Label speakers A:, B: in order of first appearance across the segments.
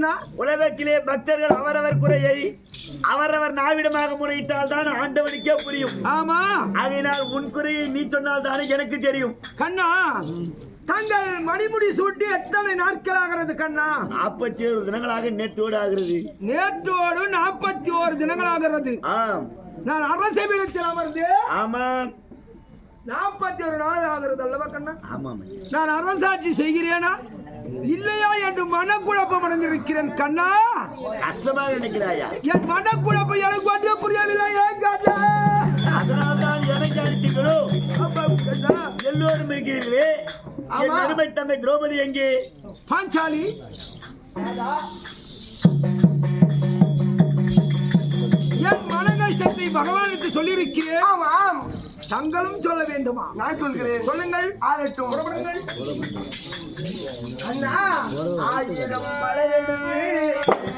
A: கண்ணா
B: உலகத்திலே பக்தர்கள் அவரவர் குறையை அவரவர் நாவிடமாக முறையிட்டால் தான் ஆண்டவனுக்கே புரியும்.
A: ஆமா.
B: ஆகையினால் உன் குறையை நீ சொன்னால் தானே எனக்கு தெரியும்.
A: கண்ணா தங்கள் மணிமுடி சூட்டி எத்தனை நாட்கள் ஆகிறது கண்ணா?
B: நாற்பத்தி ஏழு தினங்களாக நேற்றோடு ஆகிறது.
A: நேற்றோடு நாற்பத்தி ஓரு தினங்கள் ஆகிறது.
B: ஆம்.
A: நான் அரசபீடத்தில் அமர்ந்து
B: ஆமாம்
A: நாற்பத்தி ஒரு நாள் ஆகிறது அல்லவா கண்ணா?
B: ஆமாம்
A: நான் அரசாட்சி செய்கிறேனா? இல்லையா என்று மனக்குழப்பம் அடைந்திருக்கிறேன் கண்ணா.
B: கஷ்டமாக நினைக்கிறாயா?
A: என் மனக்குழப்பம் எனக்கு ஒன்றும் புரியவில்லை ஏன் கண்ணா?
B: அதனால்தான் எனக்கு
A: கண்ணா.
B: எல்லோரும் இருக்கிறீர்களே. என்
A: ஆமா.
B: அருமை தங்கை திரௌபதி எங்கே?
A: பாஞ்சாலி. என் மனநஷ்டத்தை பகவானுக்கு சொல்லியிருக்கிறேன்.
C: ஆமாம்.
A: தங்களும் சொல்ல வேண்டுமா?
C: நான் சொல்கிறேன்.
A: சொல்லுங்கள்.
C: ஆகட்டும்.
A: புறப்படுங்கள்.
C: அண்ணா ஆயிரம் மலரெடுத்து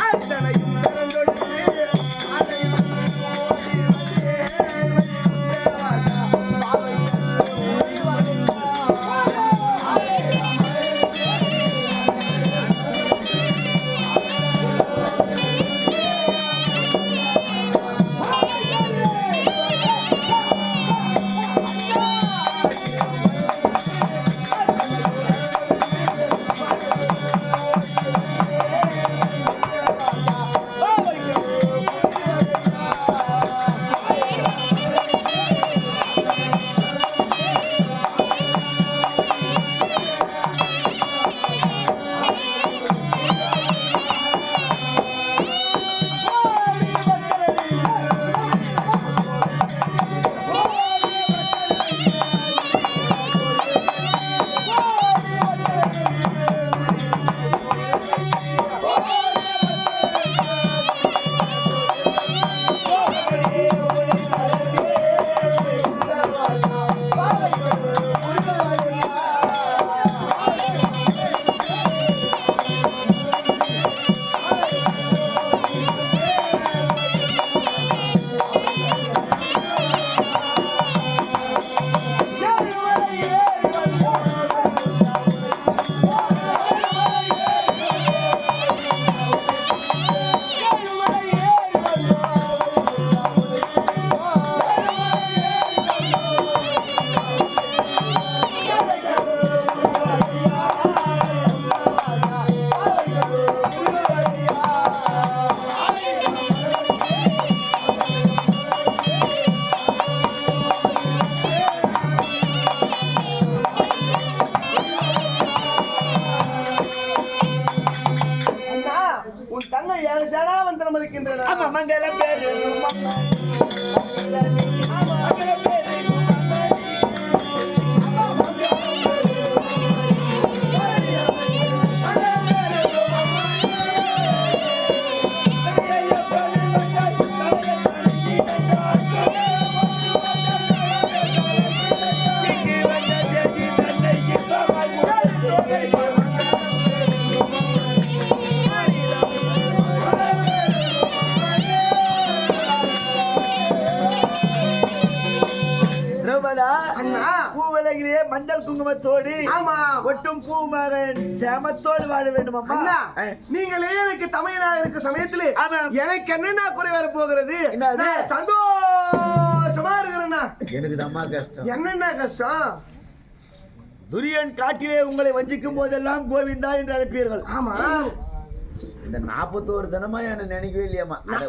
C: அண்ணா
B: பூவிலகிலே மஞ்சள் குங்குமத்தோடு
C: ஆமா.
B: ஒட்டும் பூமாக சேமத்தோடு வாழ வேண்டும் அம்மா.
C: நீங்களே எனக்கு தமிழனாக இருக்க சமயத்திலே. எனக்கு என்னென்ன குறை வர போகிறது? சந்தோஷமா இருக்கிறேன்னா
B: எனக்கு தம்மா கஷ்டம்.
C: என்னென்ன கஷ்டம்?
B: துரியன் காட்டிலே உங்களை வஞ்சிக்கும் போதெல்லாம் கோவிந்தா என்று அழைப்பீர்கள்.
C: ஆமா.
B: இந்த நாற்பத்தோரு தினமா என்ன நினைக்கவே இல்லையாம்மா. அட,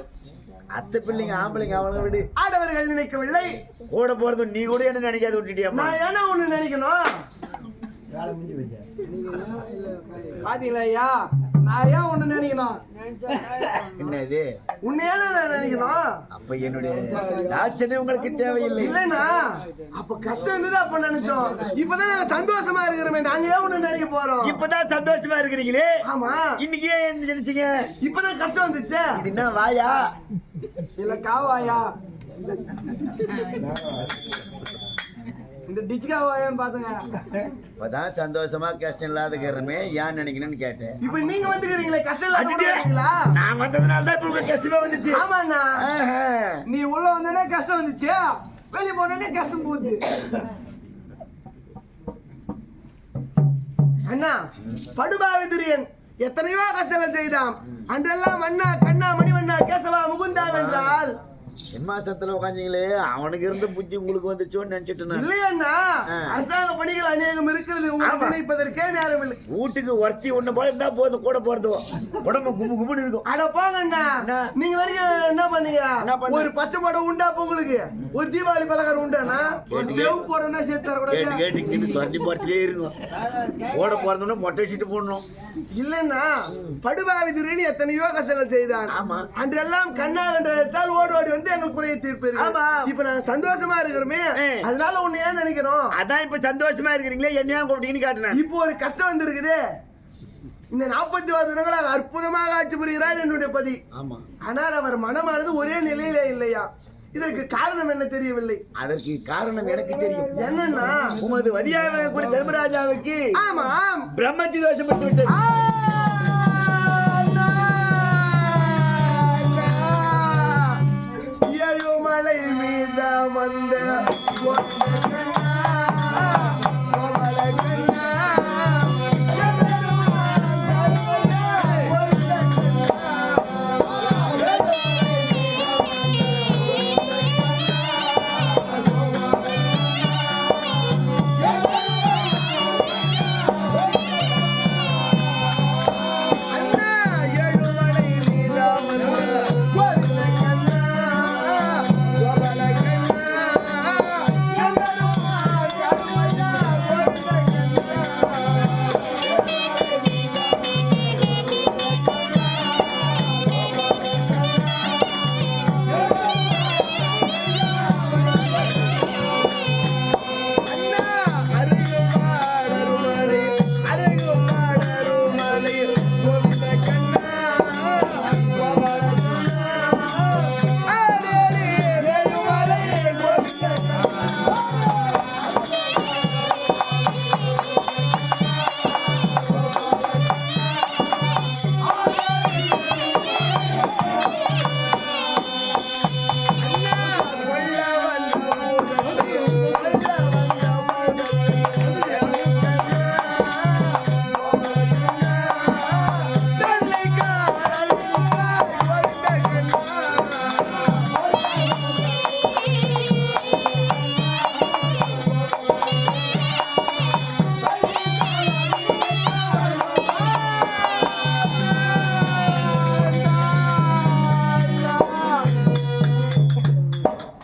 B: அத்தை பிள்ளைங்க ஆம்பளைங்க அவங்கள விடு.
C: ஆடவர்கள் நினைக்கவில்லை.
B: கூட போறது நீ கூட என்ன நினைக்காத விட்டுட்டியாம்மா
C: நான் என்ன ஒண்ணு நினைக்கணும்?
A: பாத்தீங்களா ஐயா நான் ஏன் ஒண்ணு நினைக்கணும்?
B: என்ன இது?
C: உன்னையான நான் நினைக்கணும்?
B: அப்ப என்னுடைய தாட்சணை உங்களுக்கு தேவையில்லை.
C: இல்லைன்னா அப்ப கஷ்டம் இருந்தது அப்ப நினைச்சோம். இப்பதான் நாங்க சந்தோஷமா இருக்கிறோமே நாங்க ஏன் ஒண்ணு நினைக்க போறோம்?
B: இப்பதான் சந்தோஷமா இருக்கிறீங்களே.
C: ஆமா.
B: இன்னைக்கு ஏன் நினைச்சீங்க?
C: இப்பதான் கஷ்டம் வந்துச்சே.
B: இது என்ன வாயா?
A: இல்ல காவாயா? இந்த டிச் காவாயான்னு பாத்துங்க.
B: இப்பதான் சந்தோஷமா கஷ்டம் இல்லாத இருக்கிறமே ஏன் நினைக்கணும்னு கேட்டேன்.
C: இப்ப நீங்க வந்துக்கிறீங்களே கஷ்டம். வந்துக்கிறீங்களா?
B: நான் வந்ததுனால தான் இப்ப கஷ்டமே வந்துச்சு.
C: ஆமாண்ணா.
A: நீ உள்ள வந்தனே கஷ்டம் வந்துச்சு. வெளிய போனே கஷ்டம் போகுது.
C: அண்ணா படுபாவி துரியன் எத்தனையோ கஷ்டங்கள் செய்தாம் அன்றெல்லாம் மன்னா கண்ணா నా కేశవా ముగుందా వెంట్రాల్
B: சிம்மாசனத்துல உட்காந்தீங்களே அவனுக்கு இருந்த புத்தி உங்களுக்கு வந்துச்சோன்னு நினைச்சிட்டு ஆ.
C: அரசாங்க பணிகள் அநேகம் இருக்கிறது. நினைப்பதற்கே நேரம் இல்லை.
B: வீட்டுக்கு ஒருத்தி ஒண்ணு போல இருந்தா போதும் கூட போறது. உடம்பு கும்பு கும்புன்னு இருக்கும்.
C: அட போங்கண்ணா? நீங்க வரைக்கும் என்ன பண்ணீங்க? ஒரு பச்சை மாடம் உண்டா உங்களுக்கு? ஒரு தீபாவளி பலகாரம் உண்டானா
A: செவ் போறேன்னா சேர்த்து தர
B: கேட்டு
A: கூட
B: கேட்டு இங்கிருந்து சொன்னி போறதுலயே இருக்கும் ஓட போறதுன்னா மொட்டை வச்சுட்டு போடணும்.
C: இல்லன்னா படுபாவி துறைன்னு எத்தனையோ கஷ்டங்கள் செய்தான்.
B: ஆமா.
C: அன்றெல்லாம் கண்ணா என்றதால் ஓடி ஓடி வந்து எங்களுக்கு குறைய தீர்ப்பு
B: ஆமா.
C: இப்ப நாங்க சந்தோஷமா இருக்கிறோமே. அதனால உன்னை ஏன் நினைக்கிறோம்?
B: அதான் இப்ப சந்தோஷமா இருக்கிறீங்களே என்னையா கூப்பிட்டீங்கன்னு காட்டினேன்.
C: இப்போ ஒரு கஷ்டம் வந்திருக்குது. இந்த நாற்பத்தி ஆறு தினங்களாக அற்புதமாக ஆட்சி புரிகிறார் என்னுடைய பதி.
B: ஆமா.
C: ஆனால் அவர் மனமானது ஒரே நிலையிலே இல்லையா? இதற்கு காரணம் என்ன தெரியவில்லை.
B: அதற்கு காரணம் எனக்கு தெரியும்.
C: என்னன்னா
B: உமது வதியாக கூட தர்மராஜாவுக்கு
C: ஆமாம்.
B: பிரம்மத்தி தோஷம் பட்டு விட்டது
C: வந்த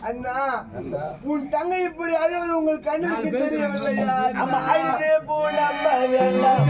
C: அண்ணா உன் தங்கை இப்படி அழுவது உங்கள் கண்ணிற்கு தெரியவில்லையா?
B: ஆமா அழுது புலம்ப வேண்டாம்.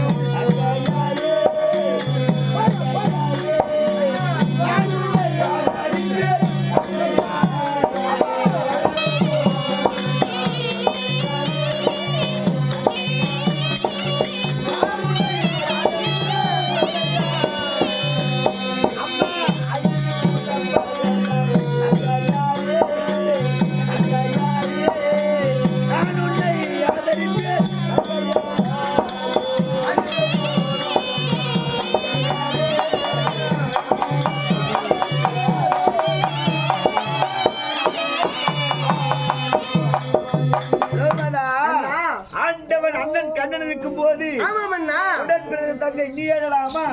C: ஆமாம் அண்ணா.
B: உடன் பிறந்த தங்கை நீ எழலாமா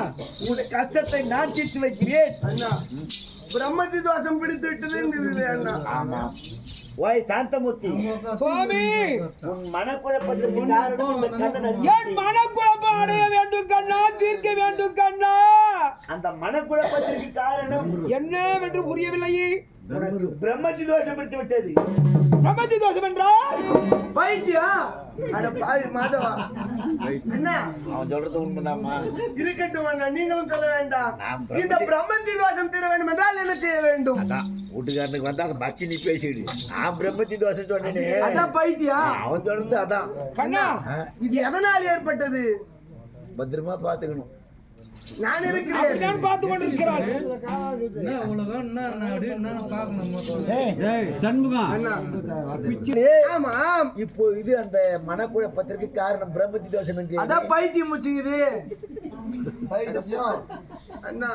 B: உன் கஷ்டத்தை நான் தீர்த்து வைக்கிறேன்.
C: அண்ணா பிரம்மதி தோஷம் பிடித்து விட்டது அண்ணா.
B: ஆமா. ஓய் சாந்தமூர்த்தி.
A: சுவாமி!
B: உன் காரணம்
A: என். மனக்குழப்பம் அடைய வேண்டும் கண்ணா? தீர்க்க வேண்டும் கண்ணா?
B: அந்த மனக்குழப்பத்திற்கு காரணம்
A: என்னவென்று புரியவில்லையே.
B: உனக்கு பிரம்மதி தோஷம் பிடித்து விட்டது.
A: பிரபஞ்ச தோஷம் என்றால்? பைத்தியம்!
C: அட பாவி மாதவா. அண்ணா.
B: அவன் சொல்றது உண்மைதாம்மா.
C: இருக்கட்டும் அண்ணா நீங்களும் சொல்ல வேண்டாம். இந்த பிரம்மதி தோஷம் தீர வேண்டும் என்றால் என்ன செய்ய வேண்டும்?
B: வீட்டுக்காரனுக்கு வந்தா அந்த பஸ் நீ பேசிடு. நான் பிரம்மத்தி தோஷம் சொன்னேனே.
A: அதான் பைத்தியம்
B: அவன் சொல்றது அதான்.
A: கண்ணா
C: இது எதனால் ஏற்பட்டது?
B: பத்திரமா பாத்துக்கணும்
C: நான் இருக்கிறேன்.
A: பார்த்து கொண்டிருக்கிறாள்
C: அண்ணா.
B: ஏய்,
C: ஆமாம்
B: இப்போ இது அந்த மனக்குழப்பத்திற்கு காரணம் பிரம்மத்தி தோஷம் என்று.
A: அதான் பைத்தியம்
C: பைத்தியம். அண்ணா.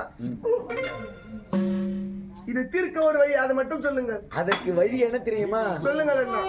C: இது தீர்க்க ஒரு வழி அதை மட்டும் சொல்லுங்கள்.
B: அதற்கு வழி என்ன தெரியுமா?
C: சொல்லுங்கள் அண்ணா.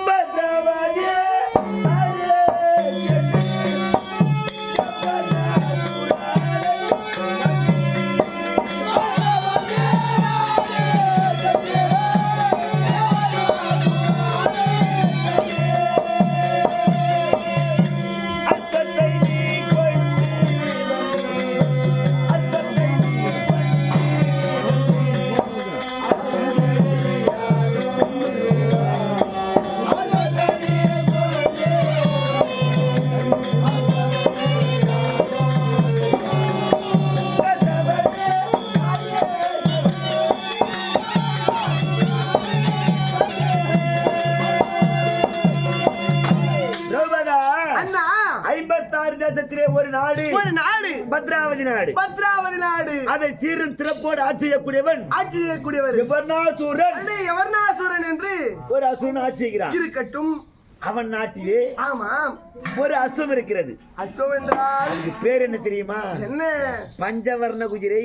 B: பத்ராவதி நாடு.
C: பத்ராவதி நாடு.
B: அதை சீரும் சிறப்போடு ஆட்சி செய்யக்கூடியவன்
C: ஆட்சி செய்யக்கூடியவர்.
B: விபர்ணாசூரன்
C: அண்ணே எவர்ணாசுரன் என்று
B: ஒரு அசுரன் ஆட்சி செய்கிறான்.
C: இருக்கட்டும்.
B: அவன் நாட்டிலே
C: ஆமாம்.
B: ஒரு அசுரம் இருக்கிறது.
C: அசோம் என்றால்
B: அதுக்கு பேர் என்ன தெரியுமா?
C: என்ன?
B: பஞ்சவர்ண குதிரை.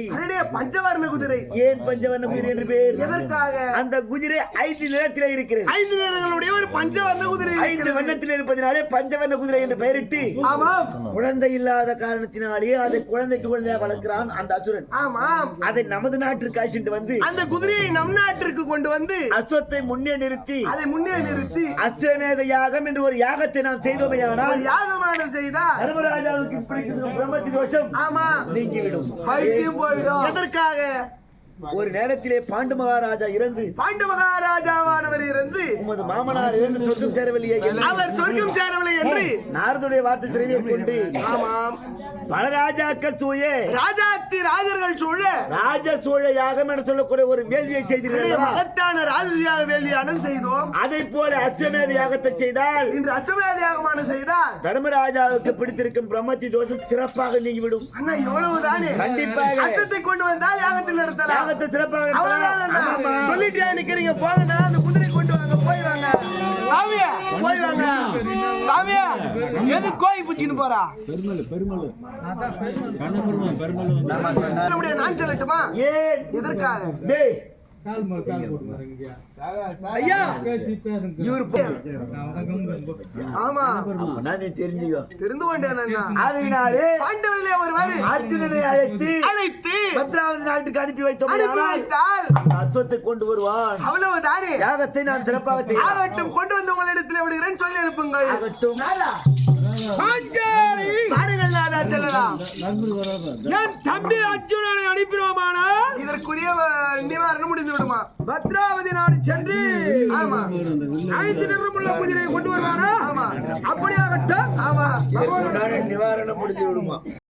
C: பஞ்சவர்ண குதிரை.
B: ஏன் பஞ்சவர்ண குதிரை என்று பேர்?
C: எதற்காக?
B: அந்த குதிரை ஐந்து நிலத்திலே இருக்கிறது.
C: ஐந்து நேரங்களுடைய ஒரு பஞ்சவர்ண குதிரை
B: ஐந்து. வண்ணத்தில் இருப்பதனாலே பஞ்சவர்ண குதிரை என்று பெயரிட்டு
A: ஆமாம்.
B: குழந்தை இல்லாத காரணத்தினாலே அதை குழந்தைக்கு குழந்தையா வளர்க்கிறான் அந்த அசுரன்.
C: ஆமாம்.
B: அதை நமது நாட்டிற்கு அழைச்சிட்டு வந்து
C: அந்த குதிரையை நம் நாட்டிற்கு கொண்டு வந்து
B: அஸ்வத்தை முன்னே நிறுத்தி
C: அதை முன்னே நிறுத்தி
B: அஸ்வமேத யாகம் என்று ஒரு யாகத்தை நாம் செய்தோமையானால்
C: ஒரு யாகமானம் செய்தார்
B: தர்மராஜாவுக்கு பிடிக்கும் பிரம்மத்தி தோஷம்
C: ஆமா
B: நீங்கிவிடும்.
A: போயிடும்.
C: எதற்காக?
B: ஒரு நேரத்திலே பாண்டு மகாராஜா இறந்து
C: பாண்டு மகாராஜாவானவர் இருந்து
B: உமது மாமனார் இறந்து சொர்க்கம் சேரவில்லையே என்று
C: அவர் சொர்க்கம் சேரவில்லை என்று
B: நாரதுடைய வார்த்தை திறமையை கொண்டு
C: ஆமாம்.
B: பல ராஜாக்கள் சூய
C: ராஜாத்தி ராஜர்கள் சூழ
B: ராஜ சூழ யாகம் என்று சொல்லக்கூடிய ஒரு வேள்வியை செய்தீர்கள்
C: மகத்தான ராஜதியாக வேள்வியானம் செய்தோம்.
B: அதை போல அஸ்வமேத யாகத்தை செய்தால்
C: இன்று அஸ்வமேத யாகமானம் செய்தால்
B: தர்மராஜாவுக்கு பிடித்திருக்கும் பிரம்மத்தி தோஷம் சிறப்பாக நீங்கிவிடும்.
C: அண்ணா இவ்வளவுதானே?
B: கண்டிப்பாக.
C: அச்சத்தை கொண்டு வந்தால் யாகத்தை நடத்தலாம்.
B: யாகத்தை சிறப்பாக.
C: சொல்லிட்டே நிக்கிறீங்க? போங்கண்ணா. அந்த குதிரை கொண்டு வாங்க. போய் வாங்க.
A: சாமியா.
C: போய் வாங்க.
A: சாமியா எது கோயி பிடிச்சின்னு போறா?
C: நம்முடைய நான் சொல்லட்டுமா
B: ஏன்
C: எதற்காக?
B: டேய்.
A: ஐயா!
B: இவர் போ-
C: ஆமா.
B: அப்பனா நீ தெரிஞ்சுக்கோ.
C: தெரிந்து கொண்டேன் அண்ணா.
B: ஆகையினாலே
C: பாண்டவர்களே ஒருவர்.
B: அர்ஜுனனை அழைத்து
C: அழைத்து
B: பத்ராவது நாட்டுக்கு அனுப்பி வைத்தோம்.
C: அனுப்பி வைத்தால்
B: அஸ்வத்தை கொண்டு வருவான்.
C: அவ்வளவுதானே?
B: யாகத்தை நான் சிறப்பாக செய்வேன்.
C: ஆகட்டும் கொண்டு வந்து உங்களிடத்தில் விடுகிறேன். சொல்லி அனுப்புங்கள்.
B: ஆகட்டும்.
A: பாஞ்சாலி
C: பாருங்கள் நாதா செல்லலாம்.
A: என் தம்பி அர்ஜுனனை அனுப்பினோமானால்
C: இதற்குரிய நிவாரணம் முடிந்து விடுமா?
A: பத்ராவதி நாடு சென்று
C: ஆமா.
A: ஐந்து நிறமுள்ள குதிரையை கொண்டு வருவானா?
C: ஆமா.
A: அப்படியாகட்டும்.
C: ஆமா.
B: நிவாரணம் முடிந்து விடுமா?